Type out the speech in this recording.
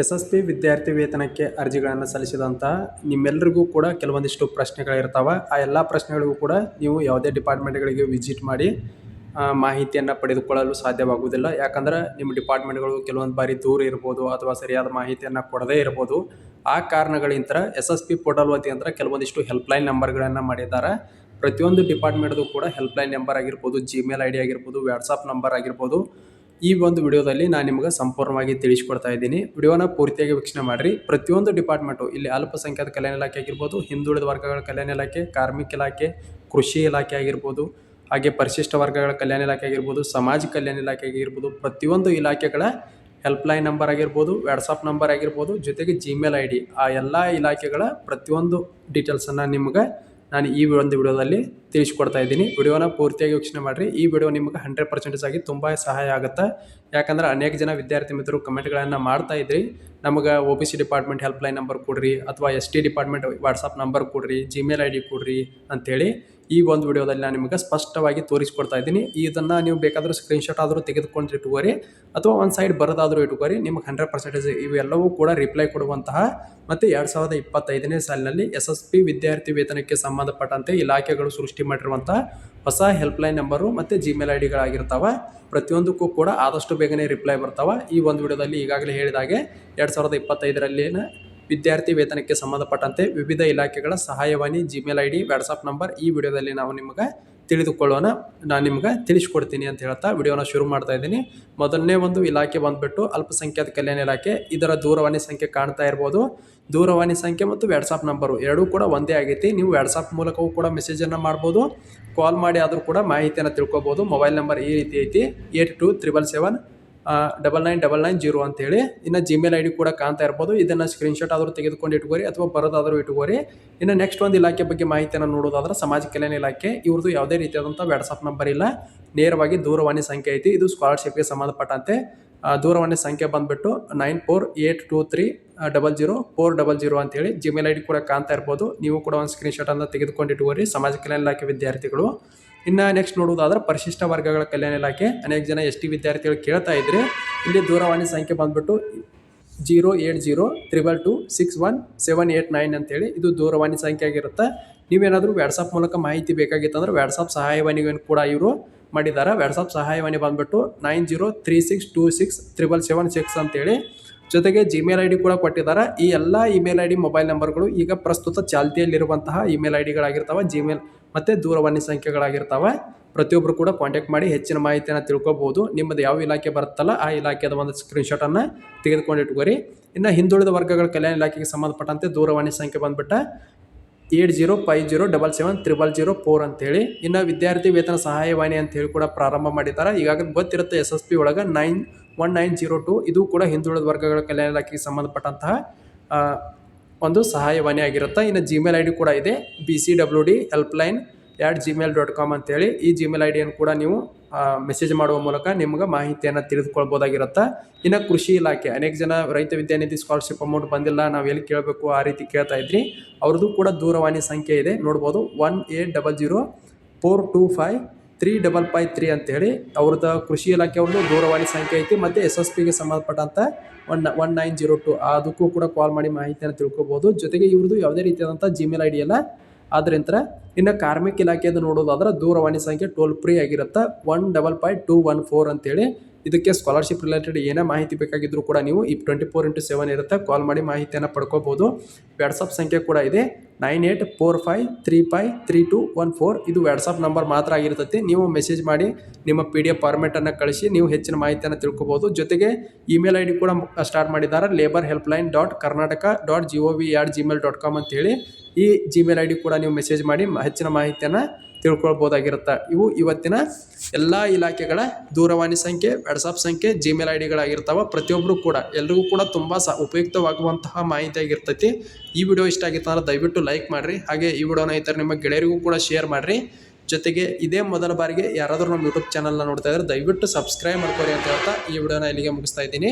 S S P ವಿದ್ಯಾರ್ಥಿ ವೇತನಕ್ಕೆ ಅರ್ಜಿಗಳನ್ನು ಸಲ್ಲಿಸಿದಂಥ ನಿಮ್ಮೆಲ್ಲರಿಗೂ ಕೂಡ ಕೆಲವೊಂದಿಷ್ಟು ಪ್ರಶ್ನೆಗಳಿರ್ತಾವೆ. ಆ ಎಲ್ಲ ಪ್ರಶ್ನೆಗಳಿಗೂ ಕೂಡ ನೀವು ಯಾವುದೇ ಡಿಪಾರ್ಟ್ಮೆಂಟ್ಗಳಿಗೆ ವಿಸಿಟ್ ಮಾಡಿ ಮಾಹಿತಿಯನ್ನು ಪಡೆದುಕೊಳ್ಳಲು ಸಾಧ್ಯವಾಗುವುದಿಲ್ಲ. ಯಾಕಂದ್ರೆ ನಿಮ್ಮ ಡಿಪಾರ್ಟ್ಮೆಂಟ್ಗಳು ಕೆಲವೊಂದು ಬಾರಿ ದೂರ ಇರ್ಬೋದು ಅಥವಾ ಸರಿಯಾದ ಮಾಹಿತಿಯನ್ನು ಕೊಡದೇ ಇರ್ಬೋದು. ಆ ಕಾರಣಗಳಿಂದ ಎಸ್ ಎಸ್ ಪಿ ಪೋರ್ಟಲ್ ವತಿಯಿಂದ ಕೆಲವೊಂದಿಷ್ಟು ಹೆಲ್ಪ್ಲೈನ್ ನಂಬರ್ಗಳನ್ನು ಮಾಡಿದ್ದಾರೆ. ಪ್ರತಿಯೊಂದು ಡಿಪಾರ್ಟ್ಮೆಂಟ್ದು ಕೂಡ ಹೆಲ್ಪ್ಲೈನ್ ನಂಬರ್ ಆಗಿರ್ಬೋದು ಜಿಮೇಲ್ ಐ ಡಿ ಆಗಿರ್ಬೋದು ವ್ಯಾಟ್ಸಪ್ ನಂಬರ್ ಆಗಿರ್ಬೋದು. ಈ ಒಂದು ವಿಡಿಯೋದಲ್ಲಿ ನಾನು ನಿಮಗೆ ಸಂಪೂರ್ಣವಾಗಿ ತಿಳಿಸ್ಕೊಡ್ತಾ ಇದ್ದೀನಿ. ವಿಡಿಯೋನ ಪೂರ್ತಿಯಾಗಿ ವೀಕ್ಷಣೆ ಮಾಡಿರಿ. ಪ್ರತಿಯೊಂದು ಡಿಪಾರ್ಟ್ಮೆಂಟು, ಇಲ್ಲಿ ಅಲ್ಪಸಂಖ್ಯಾತ ಕಲ್ಯಾಣ ಇಲಾಖೆ ಆಗಿರ್ಬೋದು, ಹಿಂದುಳಿದ ವರ್ಗಗಳ ಕಲ್ಯಾಣ ಇಲಾಖೆ, ಕಾರ್ಮಿಕ ಇಲಾಖೆ, ಕೃಷಿ ಇಲಾಖೆ ಆಗಿರ್ಬೋದು, ಹಾಗೆ ಪರಿಶಿಷ್ಟ ವರ್ಗಗಳ ಕಲ್ಯಾಣ ಇಲಾಖೆ ಆಗಿರ್ಬೋದು, ಸಮಾಜ ಕಲ್ಯಾಣ ಇಲಾಖೆ ಆಗಿರ್ಬೋದು, ಪ್ರತಿಯೊಂದು ಇಲಾಖೆಗಳ ಹೆಲ್ಪ್ಲೈನ್ ನಂಬರ್ ಆಗಿರ್ಬೋದು ವಾಟ್ಸಪ್ ನಂಬರ್ ಆಗಿರ್ಬೋದು, ಜೊತೆಗೆ ಜಿಮೇಲ್ ಐ ಆ ಎಲ್ಲ ಇಲಾಖೆಗಳ ಪ್ರತಿಯೊಂದು ಡೀಟೇಲ್ಸನ್ನು ನಿಮ್ಗೆ ನಾನು ಈ ಒಂದು ವಿಡಿಯೋದಲ್ಲಿ ತಿಳಿಸ್ಕೊಡ್ತಾ ಇದ್ದೀನಿ. ವಿಡಿಯೋನ ಪೂರ್ತಿಯಾಗಿ ವೀಕ್ಷಣೆ ಮಾಡಿರಿ. ಈ ವಿಡಿಯೋ ನಿಮಗೆ ಹಂಡ್ರೆಡ್ ಪರ್ಸೆಂಟೇಜ್ ಆಗಿ ತುಂಬ ಸಹಾಯ ಆಗುತ್ತೆ. ಯಾಕಂದ್ರೆ ಅನೇಕ ಜನ ವಿದ್ಯಾರ್ಥಿ ಮಿತ್ರರು ಕಮೆಂಟ್ಗಳನ್ನು ಮಾಡ್ತಾ ಇದ್ರಿ. ನಮಗೆ O B C department helpline number ಕೊಡ್ರಿ, ಅಥವಾ S T department WhatsApp number ಕೊಡ್ರಿ ಜಿಮೇಲ್ ಐ ಡಿ ಕೊಡ್ರಿ ಅಂತೇಳಿ ಈ ಒಂದು ವಿಡಿಯೋದಲ್ಲಿ ನಾನು ನಿಮಗೆ ಸ್ಪಷ್ಟವಾಗಿ ತೋರಿಸ್ಕೊಡ್ತಾ ಇದ್ದೀನಿ. ಇದನ್ನು ನೀವು ಬೇಕಾದರೂ ಸ್ಕ್ರೀನ್ಶಾಟ್ ಆದರೂ ತೆಗೆದುಕೊಂಡು ಇಟ್ಕೋರಿ, ಅಥವಾ ಒಂದು ಸೈಡ್ ಬರೋದಾದರೂ ಇಟ್ಕೋರಿ, ನಿಮಗೆ ಹಂಡ್ರೆಡ್ ಪರ್ಸೆಂಟೇಜ್ ಇವೆಲ್ಲವೂ ಕೂಡ ರಿಪ್ಲೈ ಕೊಡುವಂತಹ ಮತ್ತು ಎರಡು ಸಾವಿರದ ಇಪ್ಪತ್ತೈದನೇ ಸಾಲಿನಲ್ಲಿ ಎಸ್ ಎಸ್ ಪಿ ವಿದ್ಯಾರ್ಥಿ ವೇತನಕ್ಕೆ ಸಂಬಂಧಪಟ್ಟಂತೆ ಇಲಾಖೆಗಳು ಸೃಷ್ಟಿ ಮಾಡಿರುವಂಥ ಹೊಸ ಹೆಲ್ಪ್ಲೈನ್ ನಂಬರು ಮತ್ತು ಜಿಮೇಲ್ ಐ ಡಿಗಳಾಗಿರ್ತಾವೆ ಪ್ರತಿಯೊಂದಕ್ಕೂ ಕೂಡ ಆದಷ್ಟು ಬೇಗನೆ ರಿಪ್ಲೈ ಬರ್ತಾವೆ. ಈ ಒಂದು ವಿಡಿಯೋದಲ್ಲಿ ಈಗಾಗಲೇ ಹೇಳಿದಾಗೆ ಎರಡು ಸಾವಿರದ ಇಪ್ಪತ್ತೈದರಲ್ಲಿನ ವಿದ್ಯಾರ್ಥಿ ವೇತನಕ್ಕೆ ಸಂಬಂಧಪಟ್ಟಂತೆ ವಿವಿಧ ಇಲಾಖೆಗಳ ಸಹಾಯವಾಣಿ Gmail I D WhatsApp number ಈ ವಿಡಿಯೋದಲ್ಲಿ ನಾವು ನಿಮಗೆ ತಿಳಿದುಕೊಳ್ಳೋಣ. ನಾನು ನಿಮ್ಗೆ ತಿಳಿಸ್ಕೊಡ್ತೀನಿ ಅಂತ ಹೇಳ್ತಾ ವಿಡಿಯೋನ ಶುರು ಮಾಡ್ತಾ ಇದ್ದೀನಿ. ಮೊದಲನೇ ಒಂದು ಇಲಾಖೆ ಬಂದುಬಿಟ್ಟು ಅಲ್ಪಸಂಖ್ಯಾತ ಕಲ್ಯಾಣ ಇಲಾಖೆ. ಇದರ ದೂರವಾಣಿ ಸಂಖ್ಯೆ ಕಾಣ್ತಾ ಇರ್ಬೋದು. ದೂರವಾಣಿ ಸಂಖ್ಯೆ ಮತ್ತು ವ್ಯಾಟ್ಸಾಪ್ ನಂಬರು ಎರಡೂ ಕೂಡ ಒಂದೇ ಆಗೈತಿ. ನೀವು ವ್ಯಾಟ್ಸಾಪ್ ಮೂಲಕವೂ ಕೂಡ ಮೆಸೇಜನ್ನು ಮಾಡ್ಬೋದು. ಕಾಲ್ ಮಾಡಿ ಆದರೂ ಕೂಡ ಮಾಹಿತಿಯನ್ನು ತಿಳ್ಕೊಬೋದು. ಮೊಬೈಲ್ ನಂಬರ್ ಈ ರೀತಿ ಐತಿ. Eight two triple seven double nine double nine zero ಅಂತೇಳಿ ಇನ್ನು ಜಿಮೇಲ್ ಐ ಡಿ ಕೂಡ ಕಾಣ್ತಾ ಇರ್ಬೋದು. ಇದನ್ನು ಸ್ಕ್ರೀನ್ಶಾಟ್ ಆದರೂ ತೆಗೆದುಕೊಂಡು ಇಟ್ಕೋರಿ ಅಥವಾ ಬರೋದಾದರೂ ಇಟ್ಕೋರಿ. ಇನ್ನು ನೆಕ್ಸ್ಟ್ ಒಂದು ಇಲಾಖೆ ಬಗ್ಗೆ ಮಾಹಿತಿಯನ್ನು ನೋಡೋದಾದ್ರೆ ಸಮಾಜ ಕಲ್ಯಾಣ ಇಲಾಖೆ ಇವ್ರದ್ದು ಯಾವುದೇ ರೀತಿಯಾದಂಥ ವಾಟ್ಸಪ್ ನಂಬರ್ ಇಲ್ಲ. ನೇರವಾಗಿ ದೂರವಾಣಿ ಸಂಖ್ಯೆ ಐತಿ. ಇದು ಸ್ಕಾಲರ್ಶಿಪ್ಗೆ ಸಂಬಂಧಪಟ್ಟಂತೆ. ದೂರವಾಣಿ ಸಂಖ್ಯೆ ಬಂದುಬಿಟ್ಟು nine four eight two three double zero four double zero ಅಂತೇಳಿ ಜಿಮೇಲ್ ಐ ಡಿ ಕೂಡ ಕಾಣ್ತಾ ಇರ್ಬೋದು. ನೀವು ಕೂಡ ಒಂದು ಸ್ಕ್ರೀನ್ಶಾಟನ್ನು ತೆಗೆದುಕೊಂಡು ಇಟ್ಕೋರಿ. ಸಮಾಜ ಕಲ್ಯಾಣ ಇಲಾಖೆ ವಿದ್ಯಾರ್ಥಿಗಳು. ಇನ್ನು ನೆಕ್ಸ್ಟ್ ನೋಡುವುದಾದ್ರೆ ಪರಿಶಿಷ್ಟ ವರ್ಗಗಳ ಕಲ್ಯಾಣ ಇಲಾಖೆ. ಅನೇಕ ಜನ ಎಸ್ ಟಿ ವಿದ್ಯಾರ್ಥಿಗಳು ಕೇಳ್ತಾ ಇದ್ರೆ. ಇಲ್ಲಿ ದೂರವಾಣಿ ಸಂಖ್ಯೆ ಬಂದ್ಬಿಟ್ಟು zero eight zero, triple two six one, seven eight nine ಅಂತೇಳಿ ಇದು ದೂರವಾಣಿ ಸಂಖ್ಯೆ ಆಗಿರುತ್ತೆ. ನೀವೇನಾದರೂ ವ್ಯಾಟ್ಸಪ್ ಮೂಲಕ ಮಾಹಿತಿ ಬೇಕಾಗಿತ್ತು ಅಂದ್ರೆ ವ್ಯಾಟ್ಸಪ್ ಸಹಾಯವಾಣಿಯನ್ನು ಕೂಡ ಇವರು ಮಾಡಿದ್ದಾರೆ. ವ್ಯಾಟ್ಸಪ್ ಸಹಾಯವಾಣಿ ಬಂದ್ಬಿಟ್ಟು nine zero, three six two six, triple seven six ಅಂತೇಳಿ. ಜೊತೆಗೆ ಜಿಮೇಲ್ ಐ ಡಿ ಕೂಡ ಕೊಟ್ಟಿದ್ದಾರೆ. ಈ ಎಲ್ಲ ಇಮೇಲ್ ಐ ಡಿ ಮೊಬೈಲ್ ನಂಬರ್ಗಳು ಈಗ ಪ್ರಸ್ತುತ ಚಾಲ್ತಿಯಲ್ಲಿರುವಂತಹ ಇಮೇಲ್ ಐ ಡಿಗಳಾಗಿರ್ತಾವೆ ಜಿಮೇಲ್ ಮತ್ತು ದೂರವಾಣಿ ಸಂಖ್ಯೆಗಳಾಗಿರ್ತಾವೆ. ಪ್ರತಿಯೊಬ್ಬರು ಕೂಡ ಕಾಂಟ್ಯಾಕ್ಟ್ ಮಾಡಿ ಹೆಚ್ಚಿನ ಮಾಹಿತಿಯನ್ನು ತಿಳ್ಕೊಬೋದು. ನಿಮ್ಮದು ಯಾವ ಇಲಾಖೆ ಬರುತ್ತಲ್ಲ ಆ ಇಲಾಖೆದ ಒಂದು ಸ್ಕ್ರೀನ್ಶಾಟನ್ನು ತೆಗೆದುಕೊಂಡು ಇಟ್ಕೋರಿ ಇನ್ನು ಹಿಂದುಳಿದ ವರ್ಗಗಳ ಕಲ್ಯಾಣ ಇಲಾಖೆಗೆ ಸಂಬಂಧಪಟ್ಟಂತೆ ದೂರವಾಣಿ ಸಂಖ್ಯೆ ಬಂದುಬಿಟ್ಟು eight zero five zero double seven triple zero four ಅಂತೇಳಿ. ಇನ್ನು ವಿದ್ಯಾರ್ಥಿ ವೇತನ ಸಹಾಯವಾಣಿ ಅಂತೇಳಿ ಕೂಡ ಪ್ರಾರಂಭ ಮಾಡಿದ್ದಾರೆ. ಈಗಾಗಲೇ ಗೊತ್ತಿರುತ್ತೆ ಎಸ್ ಎಸ್ ಪಿ ಒಳಗೆ nine one nine zero two. ಇದು ಕೂಡ ಹಿಂದುಳಿದ ವರ್ಗಗಳ ಕಲ್ಯಾಣ ಇಲಾಖೆಗೆ ಸಂಬಂಧಪಟ್ಟಂತಹ ಒಂದು ಸಹಾಯವಾಣಿ ಆಗಿರುತ್ತೆ? ಇನ್ನು ಜಿಮೇಲ್ ಐ ಡಿ ಕೂಡ ಇದೆ. B C W D helpline at Gmail dot com ಅಂತೇಳಿ. ಈ ಜಿಮೇಲ್ ಐ ಡಿಯನ್ನು ಕೂಡ ನೀವು ಮೆಸೇಜ್ ಮಾಡುವ ಮೂಲಕ ನಿಮ್ಗೆ ಮಾಹಿತಿಯನ್ನು ತಿಳಿದುಕೊಳ್ಬೋದಾಗಿರುತ್ತೆ? ಇನ್ನು ಕೃಷಿ ಇಲಾಖೆ, ಅನೇಕ ಜನ ರೈತ ವಿದ್ಯಾನಿಧಿ ಸ್ಕಾಲರ್ಶಿಪ್ ಅಮೌಂಟ್ ಬಂದಿಲ್ಲ ನಾವು ಎಲ್ಲಿ ಕೇಳಬೇಕು ಆ ರೀತಿ ಕೇಳ್ತಾ ಇದ್ರಿ. ಅವ್ರದ್ದು ಕೂಡ ದೂರವಾಣಿ ಸಂಖ್ಯೆ ಇದೆ. ನೋಡ್ಬೋದು one eight double zero four two five three double five three ಅಂತೇಳಿ ಅವ್ರದ್ದು ಕೃಷಿ ಇಲಾಖೆ ಅವ್ರದ್ದು ದೂರವಾಣಿ ಸಂಖ್ಯೆ ಐತಿ, ಮತ್ತು ಎಸ್ ಎಸ್ ಪಿಗೆ ಸಂಬಂಧಪಟ್ಟಂಥ one one nine zero two ಅದಕ್ಕೂ ಕೂಡ ಕಾಲ್ ಮಾಡಿ ಮಾಹಿತಿಯನ್ನು ತಿಳ್ಕೊಬೋದು. ಜೊತೆಗೆ ಇವ್ರದ್ದು ಯಾವುದೇ ರೀತಿಯಾದಂಥ ಜಿಮೇಲ್ ಐ ಡಿ ಎಲ್ಲ. ಆದ್ರಿಂದ ಇನ್ನು ಕಾರ್ಮಿಕ ಇಲಾಖೆಯಿಂದ ನೋಡೋದಾದ್ರೆ ದೂರವಾಣಿ ಸಂಖ್ಯೆ ಟೋಲ್ ಫ್ರೀ ಆಗಿರುತ್ತೆ one double five two one four ಅಂತೇಳಿ. ಇದಕ್ಕೆ ಸ್ಕಾಲರ್ಶಿಪ್ ರಿಲೇಟೆಡ್ ಏನೇ ಮಾಹಿತಿ ಬೇಕಾಗಿದ್ದರೂ ಕೂಡ ನೀವು ಈ ಟ್ವೆಂಟಿ ಫೋರ್ ಇಂಟು ಸೆವೆನ್ ಇರುತ್ತೆ. ಕಾಲ್ ಮಾಡಿ ಮಾಹಿತಿಯನ್ನು ಪಡ್ಕೋಬೋದು. ವ್ಯಾಟ್ಸಪ್ ಸಂಖ್ಯೆ ಕೂಡ ಇದೆ. Nine eight four five three five three two one four ಇದು ವ್ಯಾಟ್ಸಪ್ ನಂಬರ್ ಮಾತ್ರ ಆಗಿರ್ತೈತಿ. ನೀವು ಮೆಸೇಜ್ ಮಾಡಿ ನಿಮ್ಮ ಪಿ ಡಿ ಎಫ್ ಫಾರ್ಮೆಟನ್ನು ಕಳಿಸಿ ನೀವು ಹೆಚ್ಚಿನ ಮಾಹಿತಿಯನ್ನು ತಿಳ್ಕೊಬೋದು. ಜೊತೆಗೆ ಇಮೇಲ್ ಐ ಡಿ ಕೂಡ ಸ್ಟಾರ್ಟ್ ಮಾಡಿದ್ದಾರೆ. Labour helpline dot Karnataka dot G O V at Gmail dot com ಅಂತೇಳಿ. ಈ ಜಿಮೇಲ್ ಐ ಡಿ ಕೂಡ ನೀವು ಮೆಸೇಜ್ ಮಾಡಿ ಹೆಚ್ಚಿನ ಮಾಹಿತಿಯನ್ನು ತಿಳ್ಕೊಳ್ಬೋದಾಗಿರುತ್ತೆ. ಇವು ಇವತ್ತಿನ ಎಲ್ಲ ಇಲಾಖೆಗಳ ದೂರವಾಣಿ ಸಂಖ್ಯೆ ವಾಟ್ಸಪ್ ಸಂಖ್ಯೆ ಜಿಮೇಲ್ ಐ ಡಿಗಳಾಗಿರ್ತಾವೆ ಪ್ರತಿಯೊಬ್ಬರು ಕೂಡ, ಎಲ್ರಿಗೂ ಕೂಡ ತುಂಬ ಸ ಉಪಯುಕ್ತವಾಗುವಂತಹ ಮಾಹಿತಿ ಆಗಿರ್ತೈತಿ. ಈ ವಿಡಿಯೋ ಇಷ್ಟ ಆಗಿತ್ತು ಅಂದರೆ ದಯವಿಟ್ಟು ಲೈಕ್ ಮಾಡಿರಿ. ಹಾಗೆ ಈ ವಿಡಿಯೋನ ಥರ ನಿಮ್ಮ ಗೆಳೆಯರಿಗೂ ಕೂಡ ಶೇರ್ ಮಾಡಿರಿ. ಜೊತೆಗೆ ಇದೇ ಮೊದಲ ಬಾರಿಗೆ ಯಾರಾದರೂ ನಮ್ಮ ಯೂಟ್ಯೂಬ್ ಚಾನಲ್ನ ನೋಡ್ತಾ ಇದ್ದಾರೆ ದಯವಿಟ್ಟು ಸಬ್ಸ್ಕ್ರೈಬ್ ಮಾಡ್ಕೊರಿ ಅಂತ ಹೇಳ್ತಾ ಈ ವಿಡಿಯೋನ ಇಲ್ಲಿಗೆ ಮುಗಿಸ್ತಾ ಇದ್ದೀನಿ.